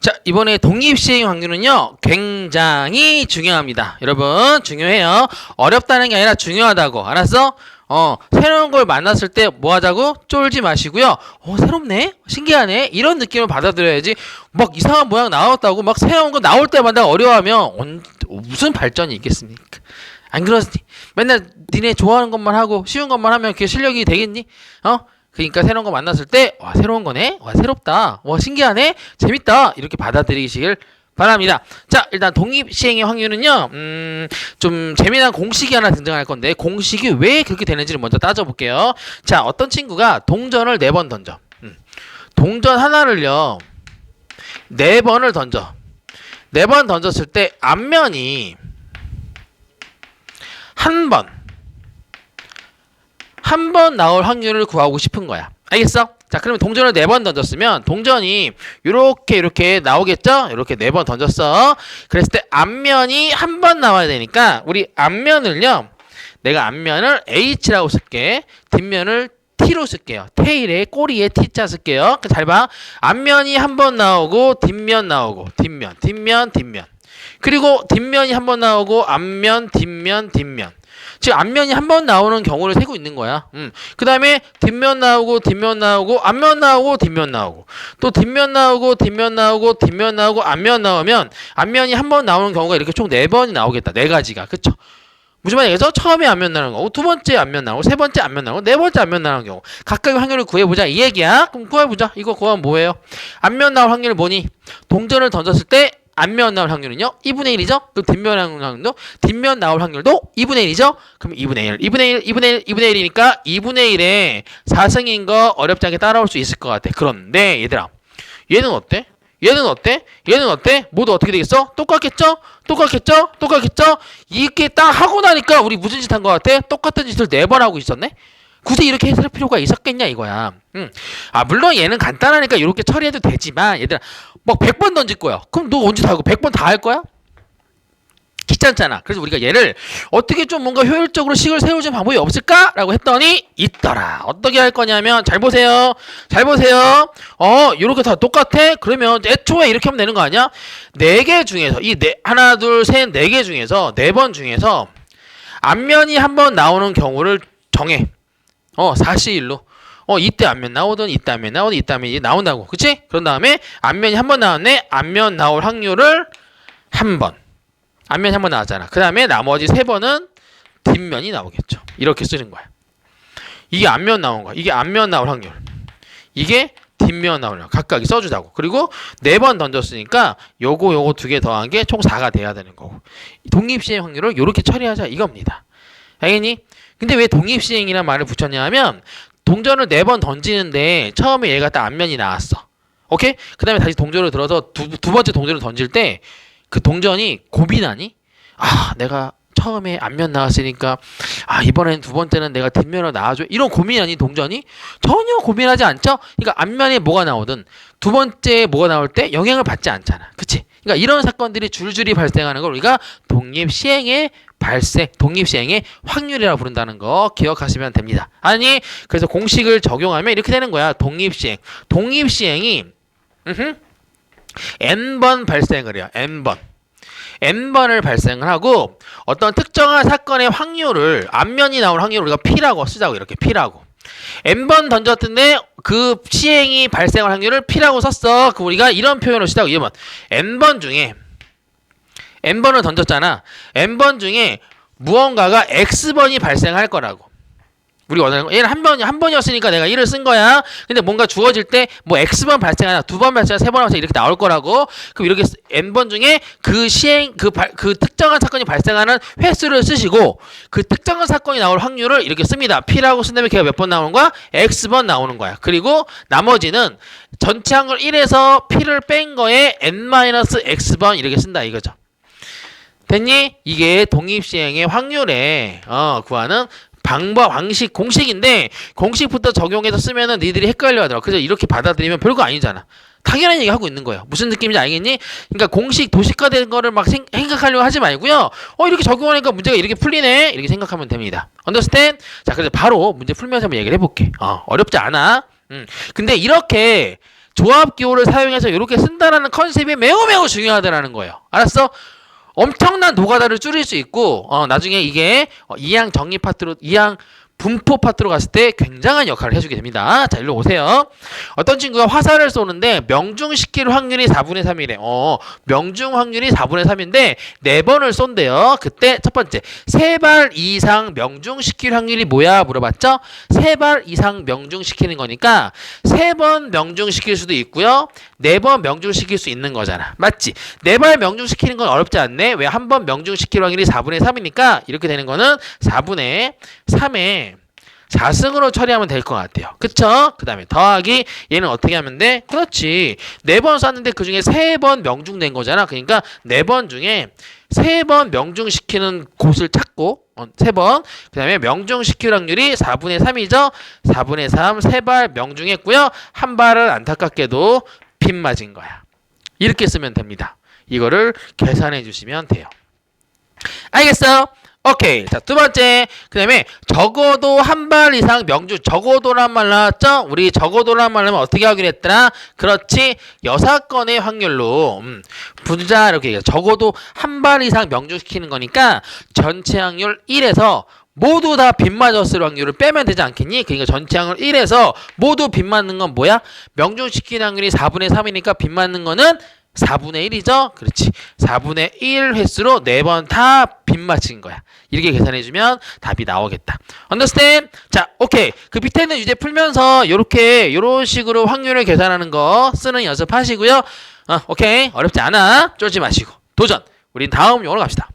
자, 이번에 독립시행 확률은요, 굉장히 중요합니다. 여러분, 중요해요. 어렵다는 게 아니라 중요하다고. 알았어? 어, 새로운 걸 만났을 때 뭐 하자고? 쫄지 마시고요. 어, 새롭네? 신기하네? 이런 느낌을 받아들여야지. 막 이상한 모양 나왔다고 막 새로운 거 나올 때마다 어려워하면 언, 무슨 발전이 있겠습니까? 안 그러지? 맨날 니네 좋아하는 것만 하고 쉬운 것만 하면 그게 실력이 되겠니? 어? 그러니까 새로운 거 만났을 때, 와, 새로운 거네? 와, 새롭다. 와, 신기하네? 재밌다. 이렇게 받아들이시길 바랍니다. 자, 일단 독립 시행의 확률은요, 음, 좀 재미난 공식이 하나 등장할 건데, 공식이 왜 그렇게 되는지를 먼저 따져볼게요. 자, 어떤 친구가 동전을 네 번 던져. 음, 동전 하나를요, 네 번을 던져. 네 번 던졌을 때, 앞면이 한 번, 한 번 나올 확률을 구하고 싶은 거야. 알겠어? 자, 그러면 동전을 네 번 던졌으면 동전이 이렇게 이렇게 나오겠죠? 이렇게 네 번 던졌어. 그랬을 때 앞면이 한 번 나와야 되니까 우리 앞면을요. 내가 앞면을 H라고 쓸게. 뒷면을 T로 쓸게요. 테일에 꼬리에 T자 쓸게요. 잘 봐. 앞면이 한 번 나오고 뒷면 나오고 뒷면 뒷면 뒷면 그리고 뒷면이 한 번 나오고 앞면 뒷면 뒷면 지금 앞면이 한 번 나오는 경우를 세고 있는 거야. 음. 그 다음에 뒷면 나오고 뒷면 나오고 앞면 나오고 뒷면 나오고 또 뒷면 나오고 뒷면 나오고 뒷면 나오고 앞면 나오면 앞면이 한 번 나오는 경우가 이렇게 총 네 번이 나오겠다. 네 가지가 그쵸? 무슨 말이겠어? 처음에 앞면 나오는 거고 두 번째 앞면 나오고 세 번째 앞면 나오고 네 번째 앞면 나오는 경우 각각의 확률을 구해보자 이 얘기야. 그럼 구해보자. 이거 구하면 뭐예요? 앞면 나올 확률 뭐니? 동전을 던졌을 때 앞면 나올 확률은요? 2분의 1이죠? 그럼 뒷면 나올 확률도 뒷면 나올 확률도 2분의 1이죠? 그럼 2분의 1, 2분의 1, 2분의 1, 2분의 1이니까 2분의 1에 4승인 거 어렵지 않게 따라올 수 있을 것 같아. 그런데 얘들아, 얘는 어때? 얘는 어때? 얘는 어때? 모두 어떻게 되겠어? 똑같겠죠? 똑같겠죠? 똑같겠죠? 이렇게 딱 하고 나니까 우리 무슨 짓 한 것 같아? 똑같은 짓을 네 번 하고 있었네? 굳이 이렇게 해설 필요가 있었겠냐 이거야. 응. 아 물론 얘는 간단하니까 이렇게 처리해도 되지만 얘들아 막 100번 던질 거야. 그럼 너 언제 다 하고 100번 다 할 거야? 귀찮잖아. 그래서 우리가 얘를 어떻게 좀 뭔가 효율적으로 식을 세워줄 방법이 없을까라고 했더니 있더라. 어떻게 할 거냐면 잘 보세요. 잘 보세요. 어, 이렇게 다 똑같아? 그러면 애초에 이렇게 하면 되는 거 아니야? 네 개 중에서 이 네 하나 둘 셋 네 개 중에서 네 번 중에서 앞면이 한 번 나오는 경우를 정해. 어, 4시1로. 어, 이때 앞면 나오든 이때 앞면 나오든 이때 앞면이 나온다고. 그치? 그런 다음에 앞면이 한 번 나왔네. 앞면 나올 확률을 한 번. 앞면이 한 번 나왔잖아. 그 다음에 나머지 세 번은 뒷면이 나오겠죠. 이렇게 쓰는 거야. 이게 앞면 나온 거야. 이게 앞면 나올 확률. 이게 뒷면 나올 확률. 각각이 써주자고. 그리고 네 번 던졌으니까 요거 요거 두 개 더한 게 총 4가 돼야 되는 거고. 독립시행 확률을 이렇게 처리하자 이겁니다. 알겠니? 근데 왜 독립시행이라는 말을 붙였냐 하면 동전을 네 번 던지는데 처음에 얘가 딱 앞면이 나왔어. 오케이? 그 다음에 다시 동전을 들어서 두, 두 번째 동전을 던질 때 그 동전이 고민하니? 아, 내가 처음에 앞면 나왔으니까 아, 이번엔 두 번째는 내가 뒷면을 나와줘. 이런 고민하니 동전이? 전혀 고민하지 않죠? 그러니까 앞면에 뭐가 나오든 두 번째에 뭐가 나올 때 영향을 받지 않잖아. 그치? 그러니까 이런 사건들이 줄줄이 발생하는 걸 우리가 독립 시행의 발생, 독립 시행의 확률이라고 부른다는 거 기억하시면 됩니다. 아니, 그래서 공식을 적용하면 이렇게 되는 거야. 독립 시행. 독립 시행이, 으흠, n번 발생을 해요. n번. n번을 발생을 하고 어떤 특정한 사건의 확률을 앞면이 나올 확률을 우리가 p라고 쓰자고 이렇게 p라고. N번 던졌는데 그 시행이 발생할 확률을 p라고 썼어. 그 우리가 이런 표현을 쓰자고 이러면 n번 중에 n번을 던졌잖아. n번 중에 무언가가 x번이 발생할 거라고. 우리 원하는 거. 얘는 한 번이 한 번이었으니까 내가 1을 쓴 거야. 근데 뭔가 주어질 때 뭐 x번 발생하나 두 번 발생, 세번 발생 이렇게 나올 거라고. 그럼 이렇게 n번 중에 그 시행 그, 발, 그 특정한 사건이 발생하는 횟수를 쓰시고 그 특정한 사건이 나올 확률을 이렇게 씁니다. p라고 쓴 다음에 걔가 몇 번 나오는 거야? x번 나오는 거야. 그리고 나머지는 전체 확률 1에서 p를 뺀 거에 n-x번 이렇게 쓴다 이거죠. 됐니? 이게 독립시행의 확률에 어, 구하는 방법, 방식, 공식인데 공식부터 적용해서 쓰면은 니들이 헷갈려 하더라. 그래서 이렇게 받아들이면 별거 아니잖아. 당연한 얘기 하고 있는 거예요. 무슨 느낌인지 알겠니? 그러니까 공식 도식화된 거를 막 생, 생각하려고 하지 말고요. 어 이렇게 적용하니까 문제가 이렇게 풀리네 이렇게 생각하면 됩니다. 언더스탠? 자 그래서 바로 문제 풀면서 한번 얘기를 해볼게. 어 어렵지 않아. 음 근데 이렇게 조합 기호를 사용해서 이렇게 쓴다라는 컨셉이 매우 매우 중요하다라는 거예요. 알았어? 엄청난 노가다를 줄일 수 있고 어, 나중에 이게 어, 이항 정리 파트로 이항 분포 파트로 갔을 때 굉장한 역할을 해주게 됩니다. 자, 일로 오세요. 어떤 친구가 화살을 쏘는데 명중시킬 확률이 4분의 3이래. 어, 명중 확률이 4분의 3인데 네 번을 쏜대요. 그때 첫 번째, 세발 이상 명중시킬 확률이 뭐야? 물어봤죠? 세발 이상 명중시키는 거니까 세번 명중시킬 수도 있고요. 네번 명중시킬 수 있는 거잖아. 맞지? 네발 명중시키는 건 어렵지 않네. 왜 한 번 명중시킬 확률이 4분의 3이니까 이렇게 되는 거는 4분의 3에 4승으로 처리하면 될 것 같아요. 그쵸? 그 다음에 더하기 얘는 어떻게 하면 돼? 그렇지. 네 번 쐈는데 그 중에 세 번 명중된 거잖아. 그러니까 네 번 중에 세 번 명중시키는 곳을 찾고 어, 세 번. 그 다음에 명중시킬 확률이 4분의 3이죠. 4분의 3 세 발 명중했고요. 한 발은 안타깝게도 빗 맞은 거야. 이렇게 쓰면 됩니다. 이거를 계산해 주시면 돼요. 알겠어? 오케이. 자, 두 번째. 그 다음에 적어도 한 발 이상 명중, 적어도란 말 나왔죠? 우리 적어도란 말 하면 어떻게 하기로 했더라? 그렇지. 여섯 건의 확률로, 음, 분자 이렇게 얘기해. 적어도 한 발 이상 명중시키는 거니까 전체 확률 1에서 모두 다 빗 맞았을 확률을 빼면 되지 않겠니? 그러니까 전체 확률 1에서 모두 빗 맞는 건 뭐야? 명중시키는 확률이 4분의 3이니까 빗 맞는 거는 4분의 1이죠? 그렇지. 4분의 1 횟수로 네번다 빗 맞힌 거야. 이렇게 계산해주면 답이 나오겠다. understand? 자, 오케이. 그 밑에 있는 유제 풀면서 요렇게, 요런 식으로 확률을 계산하는 거 쓰는 연습하시고요. 어, 오케이. 어렵지 않아. 쫄지 마시고. 도전! 우린 다음 용어로 갑시다.